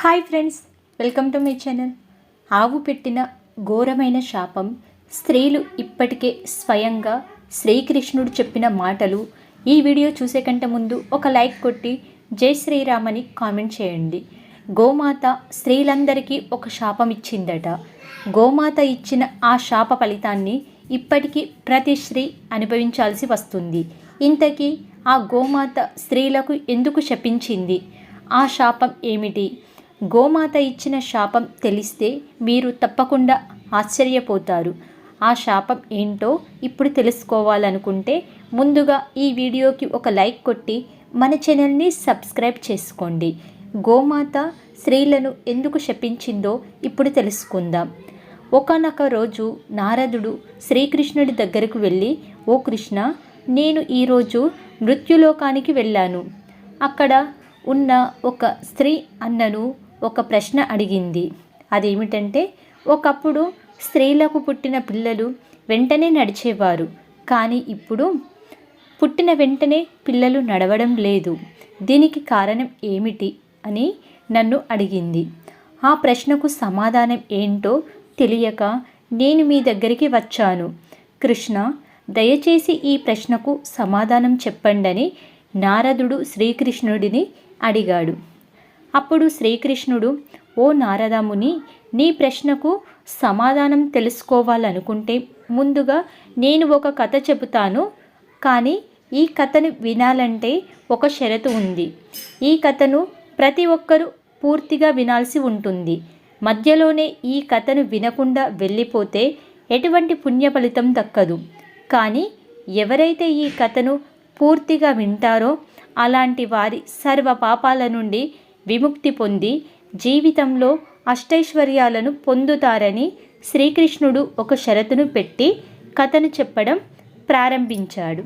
Hi friends welcome to my channel. ఆవు పెట్టిన ఘోరమైన శాపం స్త్రీలు ఇప్పటికే స్వయంగా శ్రీకృష్ణుడు చెప్పిన మాటలు. ఈ వీడియో చూసే కంటే ముందు ఒక లైక్ కొట్టి జై శ్రీరామ్ అని కామెంట్ చేయండి. గోమాత స్త్రీలందరికీ ఒక శాపం ఇచ్చిందట. గోమాత ఇచ్చిన ఆ శాప ఫలితాన్ని ఇప్పటికీ ప్రతి స్త్రీ అనుభవించాల్సి వస్తుంది. ఇంతకీ ఆ గోమాత స్త్రీలకు ఎందుకు శపించింది? ఆ శాపం ఏమిటి? గోమాత ఇచ్చిన శాపం తెలిస్తే మీరు తప్పకుండా ఆశ్చర్యపోతారు. ఆ శాపం ఏంటో ఇప్పుడు తెలుసుకోవాలనుకుంటే ముందుగా ఈ వీడియోకి ఒక లైక్ కొట్టి మన ఛానల్ని సబ్స్క్రైబ్ చేసుకోండి. గోమాత స్త్రీలను ఎందుకు శపించిందో ఇప్పుడు తెలుసుకుందాం. ఒకనొక రోజు నారదుడు శ్రీకృష్ణుడి దగ్గరకు వెళ్ళి ఓ కృష్ణ నేను ఈరోజు మృత్యులోకానికి వెళ్ళాను. అక్కడ ఉన్న ఒక స్త్రీ అన్నను ఒక ప్రశ్న అడిగింది. అదేమిటంటే ఒకప్పుడు స్త్రీలకు పుట్టిన పిల్లలు వెంటనే నడిచేవారు కానీ ఇప్పుడు పుట్టిన వెంటనే పిల్లలు నడవడం లేదు. దీనికి కారణం ఏమిటి అని నన్ను అడిగింది. ఆ ప్రశ్నకు సమాధానం ఏంటో తెలియక నేను మీ దగ్గరికి వచ్చాను. కృష్ణ దయచేసి ఈ ప్రశ్నకు సమాధానం చెప్పండని నారదుడు శ్రీకృష్ణుడిని అడిగాడు. అప్పుడు శ్రీకృష్ణుడు ఓ నారదముని నీ ప్రశ్నకు సమాధానం తెలుసుకోవాలనుకుంటే ముందుగా నేను ఒక కథ చెబుతాను. కానీ ఈ కథను వినాలంటే ఒక షరతు ఉంది. ఈ కథను ప్రతి ఒక్కరూ పూర్తిగా వినాల్సి ఉంటుంది. మధ్యలోనే ఈ కథను వినకుండా వెళ్ళిపోతే ఎటువంటి పుణ్య ఫలితం దక్కదు. కానీ ఎవరైతే ఈ కథను పూర్తిగా వింటారో అలాంటి వారి సర్వ పాపాల నుండి విముక్తి పొంది జీవితంలో అష్టైశ్వర్యాలను పొందుతారని శ్రీకృష్ణుడు ఒక షరతును పెట్టి కథను చెప్పడం ప్రారంభించాడు.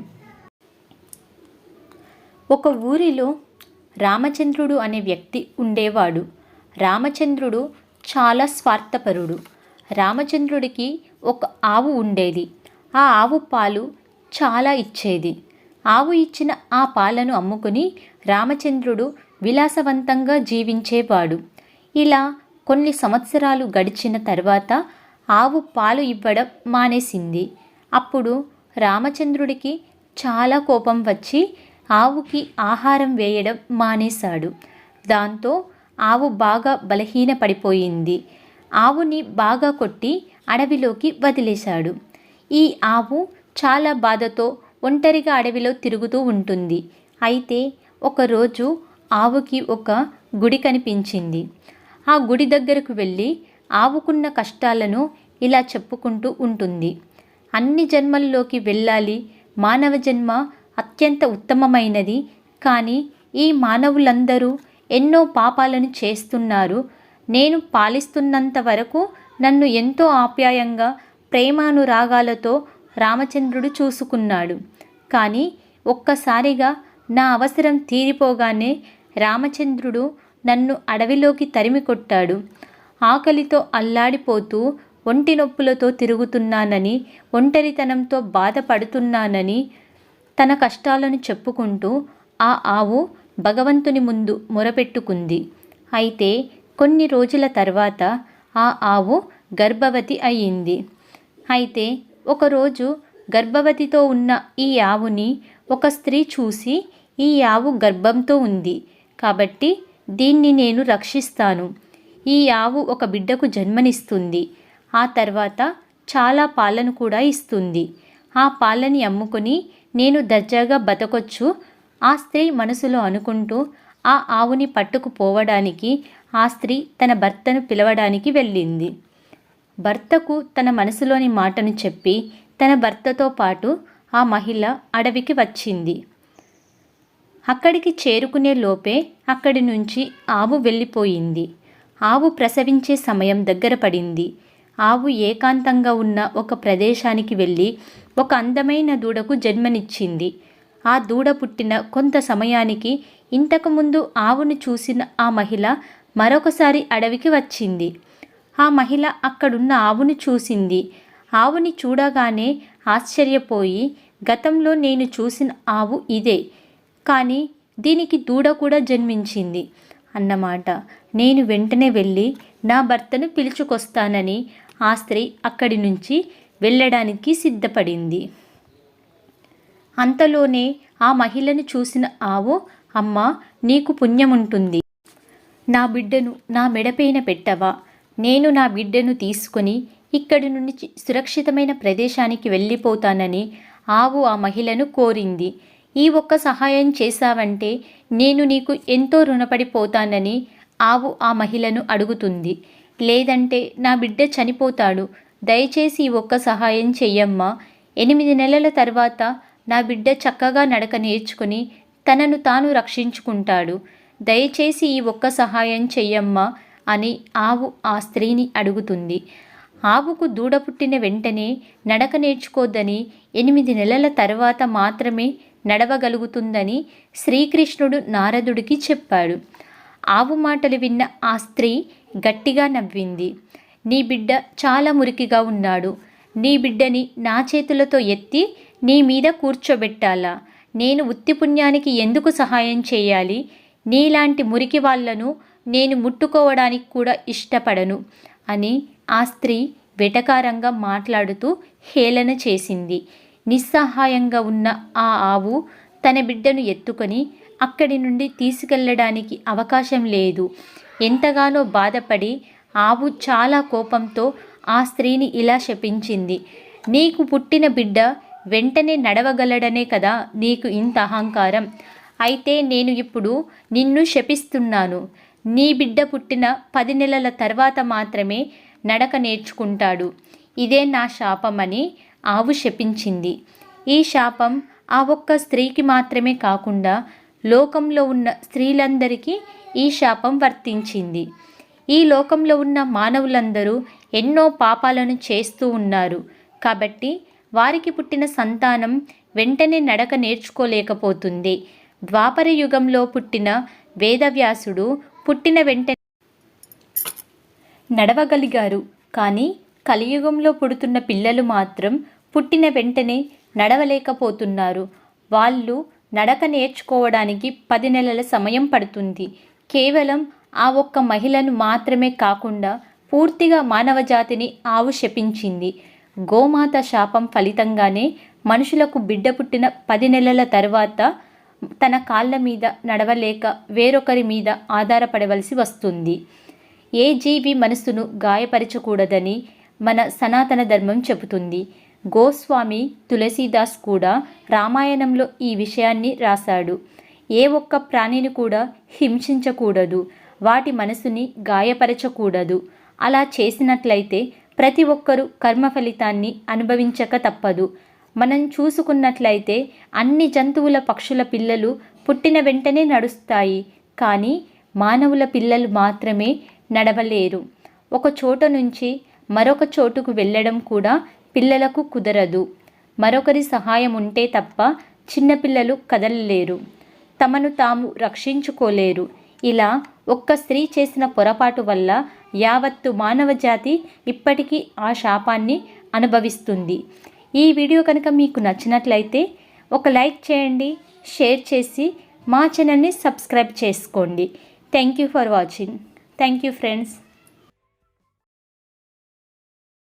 ఒక ఊరిలో రామచంద్రుడు అనే వ్యక్తి ఉండేవాడు. రామచంద్రుడు చాలా స్వార్థపరుడు. రామచంద్రుడికి ఒక ఆవు ఉండేది. ఆ ఆవు పాలు చాలా ఇచ్చేది. ఆవు ఇచ్చిన ఆ పాలను అమ్ముకుని రామచంద్రుడు విలాసవంతంగా జీవించేవాడు. ఇలా కొన్ని సంవత్సరాలు గడిచిన తర్వాత ఆవు పాలు ఇవ్వడం మానేసింది. అప్పుడు రామచంద్రుడికి చాలా కోపం వచ్చి ఆవుకి ఆహారం వేయడం మానేశాడు. దాంతో ఆవు బాగా బలహీనపడిపోయింది. ఆవుని బాగా కొట్టి అడవిలోకి వదిలేశాడు. ఈ ఆవు చాలా బాధతో ఒంటరిగా అడవిలో తిరుగుతూ ఉంటుంది. అయితే ఒకరోజు ఆవుకి ఒక గుడి కనిపించింది. ఆ గుడి దగ్గరకు వెళ్ళి ఆవుకున్న కష్టాలను ఇలా చెప్పుకుంటూ ఉంటుంది. అన్ని జన్మల్లోకి వెళ్ళాలి. మానవ జన్మ అత్యంత ఉత్తమమైనది. కానీ ఈ మానవులందరూ ఎన్నో పాపాలను చేస్తున్నారు. నేను పాలిస్తున్నంత వరకు నన్ను ఎంతో ఆప్యాయంగా ప్రేమానురాగాలతో రామచంద్రుడు చూసుకున్నాడు. కానీ ఒక్కసారిగా నా అవసరం తీరిపోగానే రామచంద్రుడు నన్ను అడవిలోకి తరిమి కొట్టాడు ఆకలితో అల్లాడిపోతూ ఒంటి నొప్పులతో తిరుగుతున్నానని ఒంటరితనంతో బాధపడుతున్నానని తన కష్టాలను చెప్పుకుంటూ ఆ ఆవు భగవంతుని ముందు మొరపెట్టుకుంది. అయితే కొన్ని రోజుల తర్వాత ఆ ఆవు గర్భవతి అయ్యింది. అయితే ఒకరోజు గర్భవతితో ఉన్న ఈ ఆవుని ఒక స్త్రీ చూసి ఈ ఆవు గర్భంతో ఉంది. కాబట్టి దీన్ని నేను రక్షిస్తాను. ఈ ఆవు ఒక బిడ్డకు జన్మనిస్తుంది. ఆ తర్వాత చాలా పాలను కూడా ఇస్తుంది. ఆ పాలని అమ్ముకొని నేను దర్జాగా బతకొచ్చు ఆ స్త్రీ మనసులో అనుకుంటూ ఆ ఆవుని పట్టుకుపోవడానికి ఆ స్త్రీ తన భర్తను పిలవడానికి వెళ్ళింది. భర్తకు తన మనసులోని మాటను చెప్పి తన భర్తతో పాటు ఆ మహిళ అడవికి వచ్చింది. అక్కడికి చేరుకునే లోపే అక్కడి నుంచి ఆవు వెళ్ళిపోయింది. ఆవు ప్రసవించే సమయం దగ్గర పడింది. ఆవు ఏకాంతంగా ఉన్న ఒక ప్రదేశానికి వెళ్ళి ఒక అందమైన దూడకు జన్మనిచ్చింది. ఆ దూడ పుట్టిన కొంత సమయానికి ఇంతకుముందు ఆవును చూసిన ఆ మహిళ మరొకసారి అడవికి వచ్చింది. ఆ మహిళ అక్కడున్న ఆవును చూసింది. ఆవుని చూడగానే ఆశ్చర్యపోయి గతంలో నేను చూసిన ఆవు ఇదే. కానీ దీనికి దూడ కూడా జన్మించింది. అన్నమాట. నేను వెంటనే వెళ్ళి నా భర్తను పిలుచుకొస్తానని ఆ స్త్రీ అక్కడి నుంచి వెళ్ళడానికి సిద్ధపడింది. అంతలోనే ఆ మహిళను చూసిన ఆవు అమ్మ నీకు పుణ్యముంటుంది. నా బిడ్డను నా మెడపైన పెట్టవా? నేను నా బిడ్డను తీసుకొని ఇక్కడి నుంచి సురక్షితమైన ప్రదేశానికి వెళ్ళిపోతానని ఆవు ఆ మహిళను కోరింది. ఈ ఒక్క సహాయం చేశావంటే నేను నీకు ఎంతో రుణపడిపోతానని ఆవు ఆ మహిళను అడుగుతుంది. లేదంటే నా బిడ్డ చనిపోతాడు. దయచేసి ఈ ఒక్క సహాయం చెయ్యమ్మా. ఎనిమిది నెలల తర్వాత నా బిడ్డ చక్కగా నడక నేర్చుకుని తనను తాను రక్షించుకుంటాడు. దయచేసి ఈ ఒక్క సహాయం చెయ్యమ్మా అని ఆవు ఆ స్త్రీని అడుగుతుంది. ఆవుకు దూడ పుట్టిన వెంటనే నడక నేర్చుకోద్దని ఎనిమిది నెలల తర్వాత మాత్రమే నడవగలుగుతుందని శ్రీకృష్ణుడు నారదుడికి చెప్పాడు. ఆవు మాటలు విన్న ఆ స్త్రీ గట్టిగా నవ్వింది. నీ బిడ్డ చాలా మురికిగా ఉన్నాడు. నీ బిడ్డని నా చేతులతో ఎత్తి నీ మీద కూర్చోబెట్టాలా. నేను ఉత్తిపుణ్యానికి ఎందుకు సహాయం చేయాలి? నీలాంటి మురికి వాళ్ళను నేను ముట్టుకోవడానికి కూడా ఇష్టపడను అని ఆ స్త్రీ వెటకారంగా మాట్లాడుతూ హేళన చేసింది. నిస్సహాయంగా ఉన్న ఆ ఆవు తన బిడ్డను ఎత్తుకొని అక్కడి నుండి తీసుకెళ్ళడానికి అవకాశం లేదు. ఎంతగానో బాధపడి ఆవు చాలా కోపంతో ఆ స్త్రీని ఇలా శపించింది. నీకు పుట్టిన బిడ్డ వెంటనే నడవగలడనే కదా నీకు ఇంత అహంకారం. అయితే నేను ఇప్పుడు నిన్ను శపిస్తున్నాను. నీ బిడ్డ పుట్టిన పది నెలల తర్వాత మాత్రమే నడక నేర్చుకుంటాడు. ఇదే నా శాపమని ఆవు శపించింది. ఈ శాపం ఆ ఒక్క స్త్రీకి మాత్రమే కాకుండా లోకంలో ఉన్న స్త్రీలందరికీ ఈ శాపం వర్తించింది. ఈ లోకంలో ఉన్న మానవులందరూ ఎన్నో పాపాలను చేస్తూ ఉన్నారు. కాబట్టి వారికి పుట్టిన సంతానం వెంటనే నడక నేర్చుకోలేకపోతుంది. ద్వాపర యుగంలో పుట్టిన వేదవ్యాసుడు పుట్టిన వెంటనే నడవగలిగారు. కానీ కలియుగంలో పుడుతున్న పిల్లలు మాత్రం పుట్టిన వెంటనే నడవలేకపోతున్నారు. వాళ్ళు నడక నేర్చుకోవడానికి పది నెలల సమయం పడుతుంది. కేవలం ఆ ఒక్క మహిళను మాత్రమే కాకుండా పూర్తిగా మానవజాతిని ఆవు శపించింది. గోమాత శాపం ఫలితంగానే మనుషులకు బిడ్డ పుట్టిన పది నెలల తర్వాత తన కాళ్ళ మీద నడవలేక వేరొకరి మీద ఆధారపడవలసి వస్తుంది. ఏ జీవి మనసును గాయపరచకూడదని మన సనాతన ధర్మం చెబుతుంది. గోస్వామి తులసీదాస్ కూడా రామాయణంలో ఈ విషయాన్ని రాశాడు. ఏ ఒక్క ప్రాణిని కూడా హింసించకూడదు. వాటి మనసుని గాయపరచకూడదు. అలా చేసినట్లయితే ప్రతి ఒక్కరూ కర్మ ఫలితాన్ని అనుభవించక తప్పదు. మనం చూసుకున్నట్లయితే అన్ని జంతువుల పక్షుల పిల్లలు పుట్టిన వెంటనే నడుస్తాయి. కానీ మానవుల పిల్లలు మాత్రమే నడవలేరు. ఒక చోట నుంచి మరొక చోటుకు వెళ్ళడం కూడా పిల్లలకు కుదరదు. మరొకరి సహాయం ఉంటే తప్ప చిన్నపిల్లలు కదలలేరు. తమను తాము రక్షించుకోలేరు. ఇలా ఒక్క స్త్రీ చేసిన పొరపాటు వల్ల యావత్తు మానవ జాతి ఇప్పటికీ ఆ శాపాన్ని అనుభవిస్తుంది. ఈ వీడియో కనుక మీకు నచ్చినట్లయితే ఒక లైక్ చేయండి షేర్ చేసి మా ఛానల్ని సబ్స్క్రైబ్ చేసుకోండి. Thank you for watching. Thank you friends.